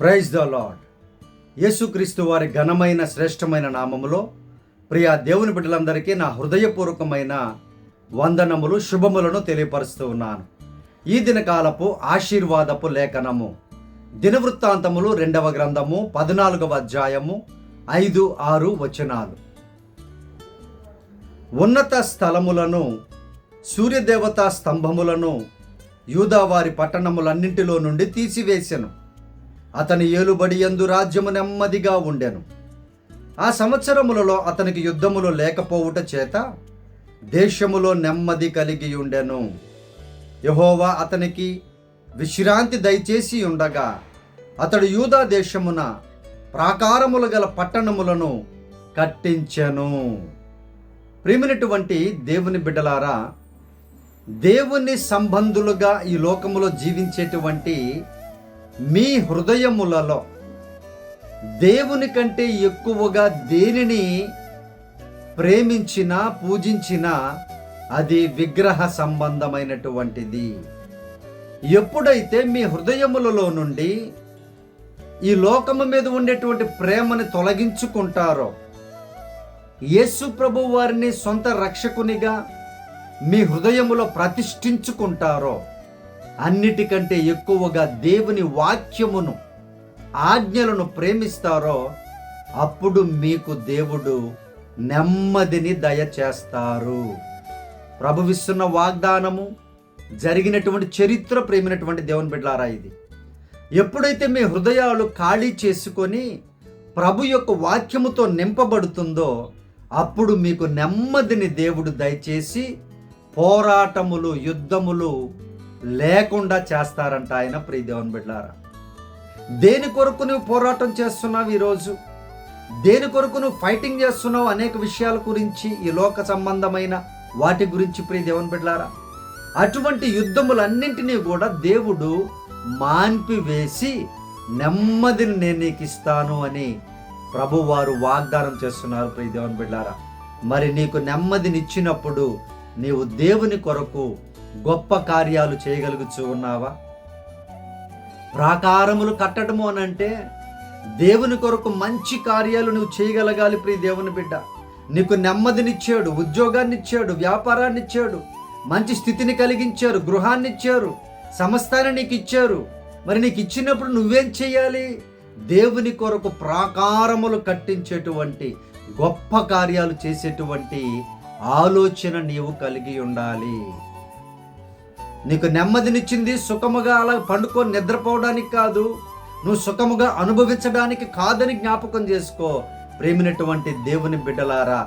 Praise the lord యేసుక్రీస్తు వారి ఘనమైన శ్రేష్టమైన నామములో ప్రియా దేవుని బిడ్డలందరికీ నా హృదయపూర్వకమైన వందనములు శుభములను తెలియపరుస్తూ ఉన్నాను. ఈ దినకాలపు ఆశీర్వాదపు లేఖనము దినవృత్తాంతములు రెండవ గ్రంథము పద్నాలుగవ అధ్యాయము ఐదు ఆరు వచనాలు. ఉన్నత స్థలములను సూర్యదేవతా స్తంభములను యూదావారి పట్టణములన్నింటిలో నుండి తీసివేసెను. అతని ఏలుబడి ఎందు రాజ్యము నెమ్మదిగా ఉండెను. ఆ సంవత్సరములలో అతనికి యుద్ధములు లేకపోవుట చేత దేశములో నెమ్మది కలిగి ఉండెను. యహోవా అతనికి విశ్రాంతి దయచేసి ఉండగా అతడు యూదా దేశమున ప్రాకారములు గల పట్టణములను కట్టించెను. ప్రేమినటువంటి దేవుని బిడ్డలారా దేవుని సంబంధులుగా ఈ లోకములో జీవించేటువంటి మీ హృదయములలో దేవుని కంటే ఎక్కువగా దేనిని ప్రేమించినా పూజించినా అది విగ్రహ సంబంధమైనటువంటిది. ఎప్పుడైతే మీ హృదయములలో నుండి ఈ లోకము మీద ఉండేటువంటి ప్రేమని తొలగించుకుంటారో యేసు ప్రభు వారిని సొంత రక్షకునిగా మీ హృదయములో ప్రతిష్ఠించుకుంటారో అన్నిటికంటే ఎక్కువగా దేవుని వాక్యమును ఆజ్ఞలను ప్రేమిస్తారో అప్పుడు మీకు దేవుడు నెమ్మదిని దయచేస్తారు. ప్రభువిస్తున్న వాగ్దానము జరిగినటువంటి చరిత్ర ప్రేమినటువంటి దేవుని బిడ్డలారా ఇది. ఎప్పుడైతే మీ హృదయాలు ఖాళీ చేసుకొని ప్రభు యొక్క వాక్యముతో నింపబడుతుందో అప్పుడు మీకు నెమ్మదిని దేవుడు దయచేసి పోరాటములు యుద్ధములు లేకుండా చేస్తారంట ఆయన ప్రియ దేవుని బిడ్డారా దేని కొరకు నువ్వు పోరాటం చేస్తున్నావు ఈరోజు? దేని కొరకు నువ్వు ఫైటింగ్ చేస్తున్నావు అనేక విషయాల గురించి ఈ లోక సంబంధమైన వాటి గురించి ప్రియ దేవుని బిడ్డారా అటువంటి యుద్ధములన్నింటినీ కూడా దేవుడు మాన్పివేసి నెమ్మదిని నేను నీకు ఇస్తాను అని ప్రభువారు వాగ్దానం చేస్తున్నారు ప్రియ దేవుని బిడ్డారా మరి నీకు నెమ్మదినిచ్చినప్పుడు నీవు దేవుని కొరకు గొప్ప కార్యాలు చేయగలుగుచూ ఉన్నావా? ప్రాకారములు కట్టడము అని అంటే దేవుని కొరకు మంచి కార్యాలు నువ్వు చేయగలగాలి ప్రియ దేవుని బిడ్డ. నీకు నెమ్మదినిచ్చాడు ఉద్యోగాన్ని ఇచ్చాడు వ్యాపారాన్ని ఇచ్చాడు మంచి స్థితిని కలిగించారు గృహాన్ని ఇచ్చారు సమస్తాన్ని నీకు ఇచ్చారు. మరి నీకు ఇచ్చినప్పుడు నువ్వేం చేయాలి? దేవుని కొరకు ప్రాకారములు కట్టించేటువంటి గొప్ప కార్యాలు చేసేటువంటి ఆలోచన నీవు కలిగి ఉండాలి. నీకు నెమ్మదినిచ్చింది సుఖముగా అలా పండుకొని నిద్రపోవడానికి కాదు. నువ్వు సుఖముగా అనుభవించడానికి కాదని జ్ఞాపకం చేసుకో. ప్రేమినటువంటి దేవుని బిడ్డలారా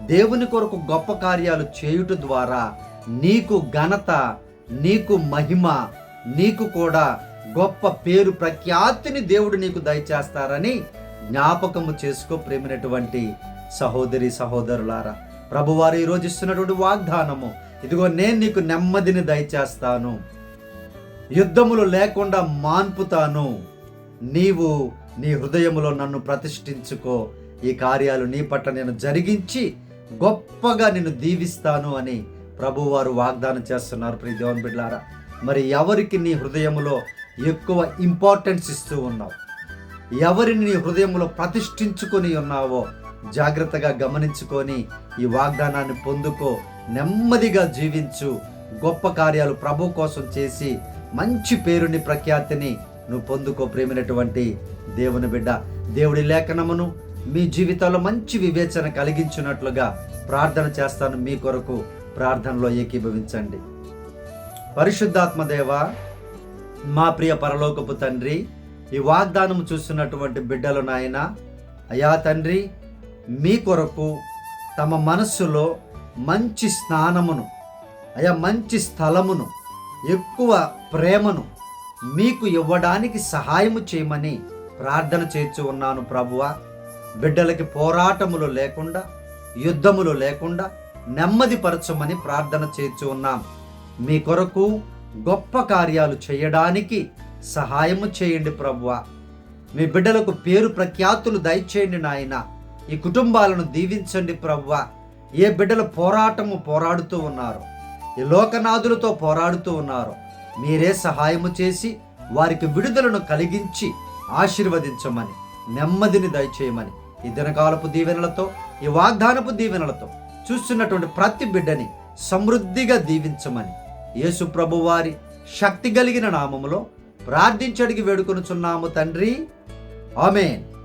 దేవుని కొరకు గొప్ప కార్యాలు చేయుట ద్వారా నీకు ఘనత నీకు మహిమ నీకు కూడా గొప్ప పేరు ప్రఖ్యాతిని దేవుడు నీకు దయచేస్తారని జ్ఞాపకము చేసుకో ప్రేమినటువంటి సహోదరి సహోదరులారా. ప్రభువారు ఈరోజు ఇస్తున్నటువంటి వాగ్దానము ఇదిగో నేను నీకు నెమ్మదిని దయచేస్తాను. యుద్ధములు లేకుండా మాన్పుతాను. నీవు నీ హృదయములో నన్ను ప్రతిష్ఠించుకో. ఈ కార్యాలు నీ పట్ల నేను జరిగించి గొప్పగా నిన్ను దీవిస్తాను అని ప్రభువారు వాగ్దానం చేస్తున్నారు ప్రియ దేవన్ బిడ్డారా మరి ఎవరికి నీ హృదయములో ఎక్కువ ఇంపార్టెన్స్ ఇస్తూ ఉన్నావు? ఎవరిని నీ హృదయంలో ప్రతిష్ఠించుకొని ఉన్నావో జాగ్రత్తగా గమనించుకొని ఈ వాగ్దానాన్ని పొందుకో. నెమ్మదిగా జీవించు. గొప్ప కార్యాలు ప్రభు కోసం చేసి మంచి పేరుని ప్రఖ్యాతిని నువ్వు పొందుకో ప్రేమినటువంటి దేవుని బిడ్డ. దేవుడి లేఖనమును మీ జీవితంలో మంచి వివేచన కలిగించినట్లుగా ప్రార్థన చేస్తాను. మీ కొరకు ప్రార్థనలో ఏకీభవించండి. పరిశుద్ధాత్మదేవ మా ప్రియ పరలోకపు తండ్రి ఈ వాగ్దానం చూస్తున్నటువంటి బిడ్డలు నాయన అయా తండ్రి మీ కొరకు తమ మనస్సులో మంచి స్నానమును అయా మంచి స్థలమును ఎక్కువ ప్రేమను మీకు ఇవ్వడానికి సహాయము చేయమని ప్రార్థన చేర్చు ఉన్నాను ప్రభువా. బిడ్డలకి పోరాటములు లేకుండా యుద్ధములు లేకుండా నెమ్మదిపరచమని ప్రార్థన చేర్చు ఉన్నాం. మీ కొరకు గొప్ప కార్యాలు చేయడానికి సహాయము చేయండి ప్రభువా. మీ బిడ్డలకు పేరు ప్రఖ్యాతులు దయచేయండి నాయన. ఈ కుటుంబాలను దీవించండి ప్రభువా. ఏ బిడ్డలు పోరాటము పోరాడుతూ ఉన్నారు ఈ లోకనాథులతో పోరాడుతూ ఉన్నారు మీరే సహాయము చేసి వారికి విడుదలను కలిగించి ఆశీర్వదించమని నెమ్మదిని దయచేయమని ఈ దినకాలపు దీవెనలతో ఈ వాగ్దానపు దీవెనలతో చూస్తున్నటువంటి ప్రతి బిడ్డని సమృద్ధిగా దీవించమని యేసు ప్రభు వారి శక్తి కలిగిన నామములో ప్రార్థించడికి వేడుకొనుచున్నాము తండ్రి. ఆమెన్.